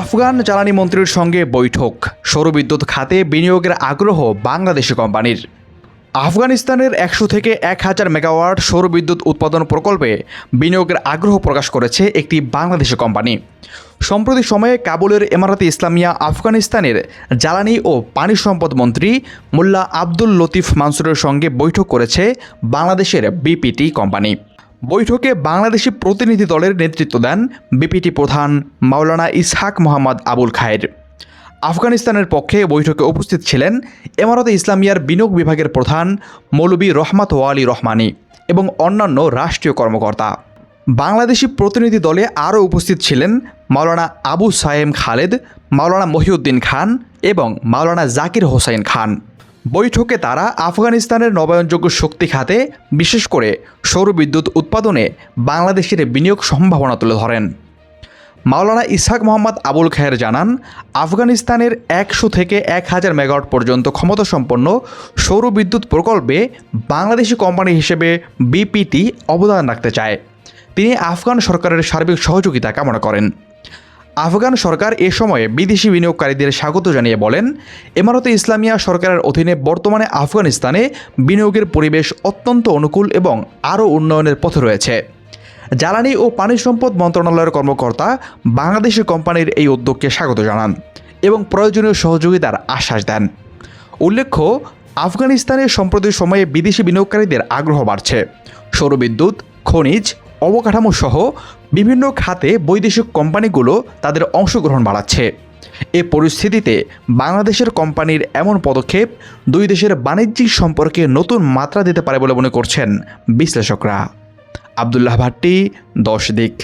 আফগান জ্বালানি মন্ত্রীর সঙ্গে বৈঠক। সৌরবিদ্যুৎ খাতে বিনিয়োগের আগ্রহ বাংলাদেশি কোম্পানির। আফগানিস্তানের একশো থেকে এক হাজার মেগাওয়াট সৌরবিদ্যুৎ উৎপাদন প্রকল্পে বিনিয়োগের আগ্রহ প্রকাশ করেছে একটি বাংলাদেশি কোম্পানি। সম্প্রতি সময়ে কাবুলের এমারাতে ইসলামিয়া আফগানিস্তানের জ্বালানি ও পানি সম্পদ মন্ত্রী মোল্লা আব্দুল লতিফ মানসুরের সঙ্গে বৈঠক করেছে বাংলাদেশের বিপিটি কোম্পানি। বৈঠকে বাংলাদেশি প্রতিনিধি দলের নেতৃত্ব দেন বিপিটি প্রধান মাওলানা ইসহাক মোহাম্মদ আবুল খায়ের। আফগানিস্তানের পক্ষে বৈঠকে উপস্থিত ছিলেন এমারতে ইসলামিয়ার বিনিয়োগ বিভাগের প্রধান মৌলবী রহমাত ওয়ালি রহমানি এবং অন্যান্য রাষ্ট্রীয় কর্মকর্তা। বাংলাদেশি প্রতিনিধি দলে আরও উপস্থিত ছিলেন মাওলানা আবু সায়েম খালেদ, মাওলানা মহিউদ্দিন খান এবং মাওলানা জাকির হোসাইন খান। বৈঠকে তারা আফগানিস্তানের নবায়নযোগ্য শক্তি খাতে, বিশেষ করে সৌরবিদ্যুৎ উৎপাদনে বাংলাদেশের বিনিয়োগ সম্ভাবনা তুলে ধরেন। মাওলানা ইসহাক মোহাম্মদ আবুল খায়ের জানান, আফগানিস্তানের একশো থেকে এক হাজার মেগাওয়াট পর্যন্ত ক্ষমতাসম্পন্ন সৌরবিদ্যুৎ প্রকল্পে বাংলাদেশি কোম্পানি হিসেবে বিপিটি অবদান রাখতে চায়। তিনি আফগান সরকারের সার্বিক সহযোগিতা কামনা করেন। আফগান সরকার এ সময়ে বিদেশি বিনিয়োগকারীদের স্বাগত জানিয়ে বলেন, এমারতে ইসলামিয়া সরকারের অধীনে বর্তমানে আফগানিস্তানে বিনিয়োগের পরিবেশ অত্যন্ত অনুকূল এবং আরও উন্নয়নের পথে রয়েছে। জ্বালানি ও পানি সম্পদ মন্ত্রণালয়ের কর্মকর্তা বাংলাদেশি কোম্পানির এই উদ্যোগকে স্বাগত জানান এবং প্রয়োজনীয় সহযোগিতার আশ্বাস দেন। উল্লেখ্য আফগানিস্তানের সম্প্রতি সময়ে বিদেশি বিনিয়োগকারীদের আগ্রহ বাড়ছে। সৌরবিদ্যুৎ, খনিজ অবকাঠামো সহ বিভিন্ন খাতে বৈদেশিক কোম্পানিগুলো তাদের অংশগ্রহণ বাড়াচ্ছে। এ পরিস্থিতিতে বাংলাদেশের কোম্পানির এমন পদক্ষেপ দুই দেশের বাণিজ্যিক সম্পর্কে নতুন মাত্রা দিতে পারে বলে মনে করছেন বিশ্লেষকরা। আবদুল্লাহ ভাট্টি, দশ দিক।